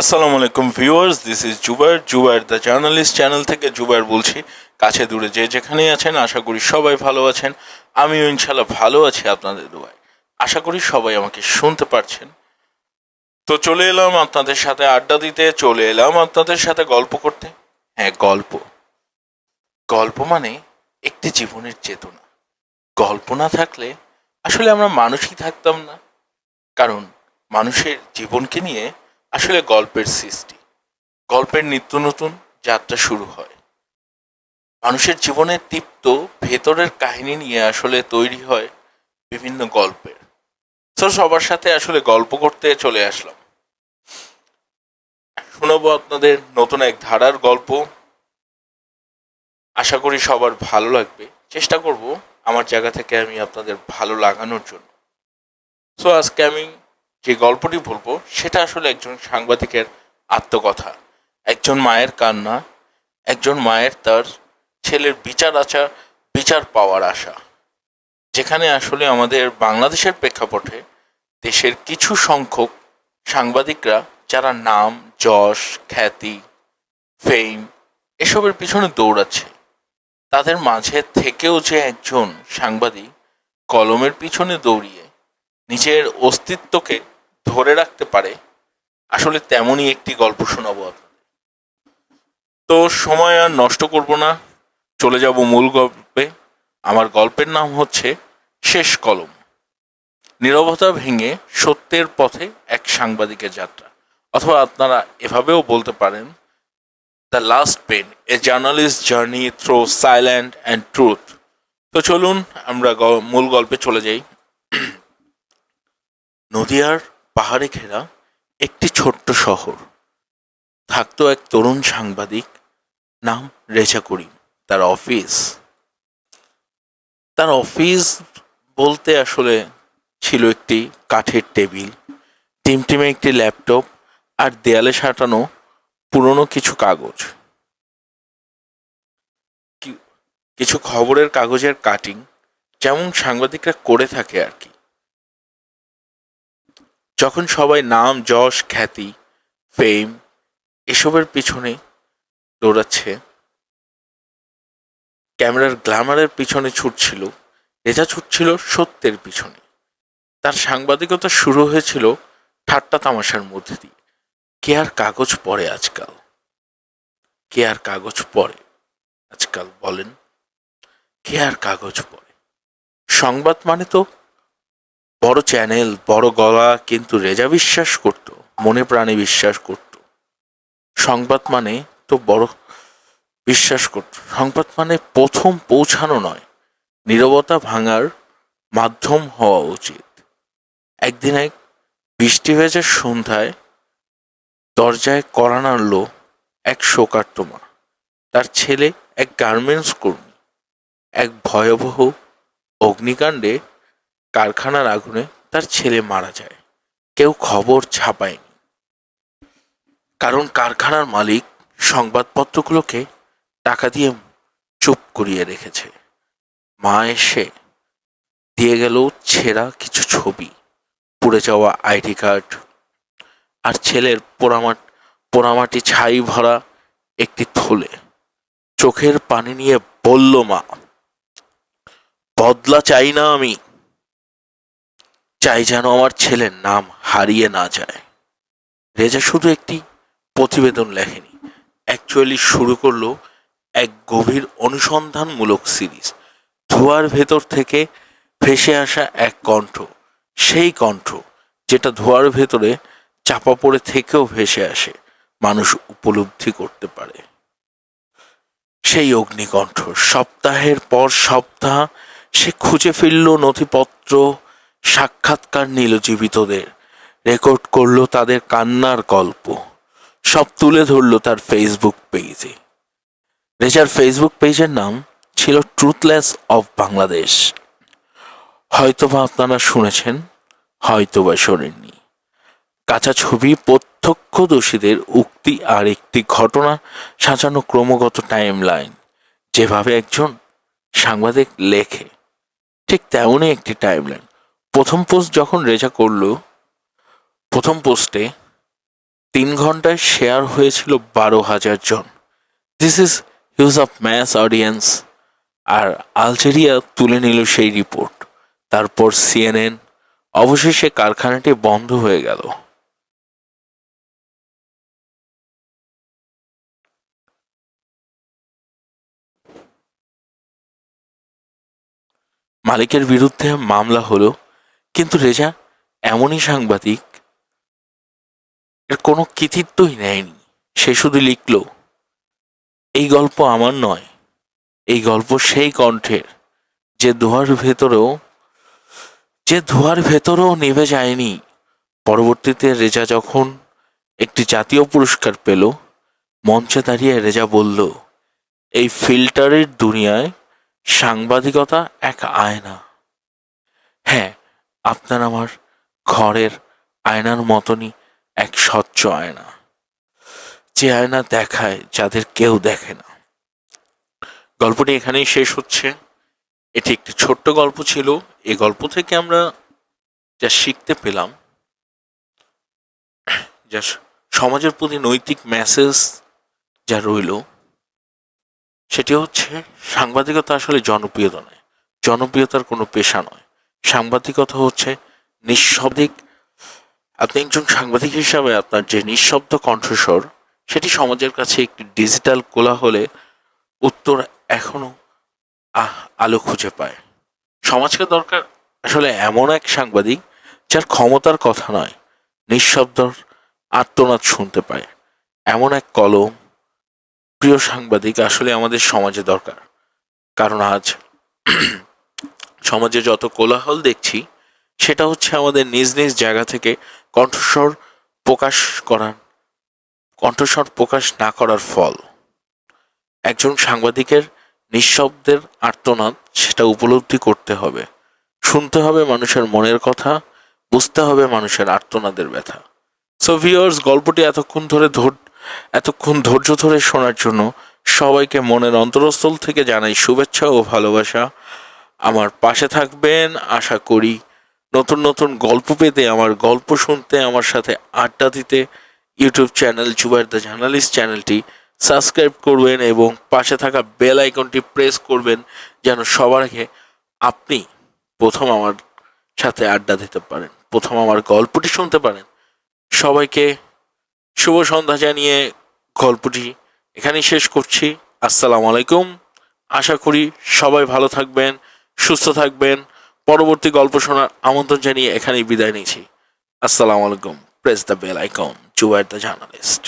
আসসালামু আলাইকুম viewers this is Zubair Zubair the journalist channel থেকে জুবার বলছি, কাছে দূরে যে যেখানেই আছেন, আশা করি সবাই ভালো আছেন। আমিও ইনশাল্লাহ ভালো আছি আপনাদের দোয়ায় আশা করি সবাই আমাকে শুনতে পারছেন। তো চলে এলাম আপনাদের সাথে আড্ডা দিতে, চলে এলাম আপনাদের সাথে গল্প করতে। হ্যাঁ গল্প। গল্প মানে একটি জীবনের চেতনা। গল্প না থাকলে আসলে আমরা মানুষই থাকতাম না। কারণ মানুষের জীবনকে নিয়ে আসলে গল্পের সৃষ্টি। গল্পের নিত্য নতুন যাত্রা শুরু হয়। মানুষের জীবনের তৃপ্ত ভেতরের কাহিনী নিয়ে আসলে তৈরি হয় বিভিন্ন গল্পের। তো সবার সাথে আসলে গল্প করতে চলে আসলাম। শোনাবো আপনাদের নতুন এক ধারার গল্প। আশা করি সবার ভালো লাগবে। চেষ্টা করব আমার জায়গা থেকে আমি আপনাদের ভালো লাগানোর জন্য। সো আজকে আমি যে গল্পটি বলব, সেটা আসলে একজন সাংবাদিকের আত্মকথা। একজন মায়ের কান্না, একজন মায়ের তার ছেলের বিচার আচার, বিচার পাওয়ার আশা। যেখানে আসলে আমাদের বাংলাদেশের প্রেক্ষাপটে দেশের কিছু সংখ্যক সাংবাদিকরা, যারা নাম, যশ, খ্যাতি ফেম এসবের পিছনে দৌড়াচ্ছে, তাদের মাঝে থেকেও যে একজন সাংবাদিক কলমের পিছনে দৌড়িয়ে নিজের অস্তিত্বকে ধরে রাখতে পারে, আসলে তেমনই একটি গল্প শোনাবো তো সময় আর নষ্ট করব না, চলে যাব মূল গল্পে। আমার গল্পের নাম হচ্ছে শেষ কলম। নীরবতা ভেঙে সত্যের পথে এক সাংবাদিকের যাত্রা। অথবা আপনারা এভাবেও বলতে পারেন, the last pen, a journalist journey through silence and truth. তো চলুন আমরা মূল গল্পে চলে যাই। নদিয়ার পাহাড়ে ঘেরা একটি ছোট্ট শহর। থাকতো এক তরুণ সাংবাদিক নাম রেজা করিম। তার অফিস। তার অফিস বলতে আসলে ছিল একটি কাঠের টেবিল, টিমটিমে একটি ল্যাপটপ আর দেয়ালে সাঁটানো পুরনো কিছু কাগজ। কিছু খবরের কাগজের কাটিং যেমন সাংবাদিকরা করে থাকে আর কি। যখন সবাই নাম, যশ, খ্যাতি ফেম এসবের পিছনে দৌড়াচ্ছে, ক্যামেরার গ্ল্যামারের পিছনে ছুটছিল রেজা ছুটছিল সত্যের পিছনে। তার সাংবাদিকতা শুরু হয়েছিল ঠাট্টা তামাশার মধ্যে দিয়ে। কে আর কাগজ পড়ে আজকাল? কে আর কাগজ পড়ে আজকাল বলেন? কে আর কাগজ পড়ে? সংবাদ মানে তো বড় চ্যানেল, বড় গলা, কিন্তু রেজা বিশ্বাস করত, মনে প্রাণে বিশ্বাস করত। সংবাদ মানে তো বড় বিশ্বাস করত। সংবাদ মানে প্রথম পৌঁছানো নয়, নীরবতা ভাঙার মাধ্যম হওয়া উচিত। একদিন এক বৃষ্টি ভেজা সন্ধ্যায় দরজায় কড়া নাড়ল এক শোকার্ত মা। তার ছেলে এক গার্মেন্টস কর্মী, এক ভয়াবহ অগ্নিকাণ্ডে কারখানার আগুনে তার ছেলে মারা যায়। কেউ খবর ছাপায়নি। কারণ কারখানার মালিক সংবাদপত্রগুলোকে টাকা দিয়ে চুপ করিয়ে রেখেছে। মা এসে দিয়ে গেল ছেঁড়া কিছু ছবি, পুড়ে যাওয়া আইডি কার্ড আর ছেলের পোড়ামাট পোড়ামাটি ছাই ভরা একটি থলে। চোখের পানি নিয়ে বলল মা, বদলা চাই না আমি। চাই যেন আমার ছেলের নাম হারিয়ে না যায়। রেজা শুধু একটি প্রতিবেদন লেখেনি। অ্যাকচুয়ালি শুরু করল এক গভীর অনুসন্ধানমূলক সিরিজ। ধোয়ার ভেতর থেকে ভেসে আসা এক কণ্ঠ, সেই কণ্ঠ যেটা ধোয়ার ভেতরে চাপা পড়ে থেকেও ভেসে আসে, মানুষ উপলব্ধি করতে পারে। সেই অগ্নিকণ্ঠ, সপ্তাহের পর সপ্তাহ, সে খুঁজে ফিরল নথিপত্র সাক্ষাৎকার নিল জীবিতদের। রেকর্ড করল তাদের কান্নার গল্প। সব তুলে ধরলো তার ফেসবুক পেজে রেজার ফেসবুক পেজের নাম ছিল ট্রুথলেস অফ বাংলাদেশ হয়তোবা আপনারা শুনেছেন, হয়তোবা শোনেননি। কাঁচা ছবি প্রত্যক্ষদর্শীদের উক্তি আর একটি ঘটনা সাজানো ক্রমাগত টাইম লাইন যেভাবে একজন সাংবাদিক লেখে, ঠিক তেমনই একটি টাইম লাইন প্রথম পোস্ট যখন রেজা করল, প্রথম পোস্টে তিন ঘন্টায় শেয়ার হয়েছিল বারো হাজার জন। This is huge of mass audience R Algeria তুলে নিল সেই রিপোর্ট তারপর সিএনএন অবশেষে কারখানাটি বন্ধ হয়ে গেল। মালিকের বিরুদ্ধে মামলা হলো কিন্তু রেজা, এমনই সাংবাদিক, এর কোনো কৃতিত্বই নেয়নি। সে শুধু লিখল, এই গল্প আমার নয়, এই গল্প সেই কণ্ঠের, যে ধোয়ার ভেতরেও, যে ধোয়ার ভেতরেও নেভে যায়নি। পরবর্তীতে রেজা যখন একটি জাতীয় পুরস্কার পেল, মঞ্চে দাঁড়িয়ে রেজা বলল, এই ফিল্টারের দুনিয়ায় সাংবাদিকতা এক আয়না। হ্যাঁ আপনার আমার ঘরের আয়নার মতনই এক স্বচ্ছ আয়না। যে আয়না দেখায় যাদের কেউ দেখে না। গল্পটি এখানেই শেষ হচ্ছে। এটি একটি ছোট্ট গল্প ছিল। এই গল্প থেকে আমরা যা শিখতে পেলাম, যা সমাজের প্রতি নৈতিক মেসেজ যা রইল, সেটি হচ্ছে সাংবাদিকতা আসলে জনপ্রিয়তা নয়। জনপ্রিয়তার কোনো পেশা নয়। সাংবাদিকতা হচ্ছে নিঃশব্দিক। আপনি একজন সাংবাদিক হিসাবে আপনার যে নিঃশব্দ কণ্ঠস্বর, সেটি সমাজের কাছে একটি ডিজিটাল কোলাহলে উত্তর এখনও, আহ, আলো খুঁজে পায়। সমাজকে দরকার আসলে এমন এক সাংবাদিক যার ক্ষমতার কথা নয়, নিঃশব্দর আত্মনাদ শুনতে পায়। এমন এক কলম প্রিয় সাংবাদিক আসলে আমাদের সমাজে দরকার। কারণ আজ সমাজে যত কোলাহল দেখছি, সেটা হচ্ছে আমাদের নিজ নিজ জায়গা থেকে কণ্ঠস্বর প্রকাশ করার, কণ্ঠস্বর প্রকাশ না করার ফল। একজন সাংবাদিকের নিঃশব্দের আর্তনাদ সেটা উপলব্ধি করতে হবে। শুনতে হবে মানুষের মনের কথা, বুঝতে হবে মানুষের আর্তনাদের ব্যথা। সো ভিওর্স গল্পটি এতক্ষণ ধরে এতক্ষণ ধৈর্য ধরে শোনার জন্য সবাইকে মনের অন্তরস্থল থেকে জানাই শুভেচ্ছা ও ভালোবাসা। আমার পাশে থাকবেন। আশা করি নতুন নতুন গল্প পেতে, আমার গল্প শুনতে, আমার সাথে আড্ডা দিতে YouTube channel Zubair the journalist চ্যানেলটি সাবস্ক্রাইব করবেন এবং পাশে থাকা বেল আইকনটি প্রেস করবেন যেন সবার আগে আপনি প্রথম আমার সাথে আড্ডা দিতে পারেন, প্রথম আমার গল্পটি শুনতে পারেন। সবাইকে শুভ সন্ধ্যা জানিয়ে গল্পটি এখানেই শেষ করছি। আসসালামু আলাইকুম। আশা করি সবাই ভালো থাকবেন। সুস্থ থাকবেন। পরবর্তী গল্প শোনার আমন্ত্রণ জানিয়ে এখানেই বিদায় নিচ্ছি। আসসালামু আলাইকুম। Press the bell icon Zubair the journalist.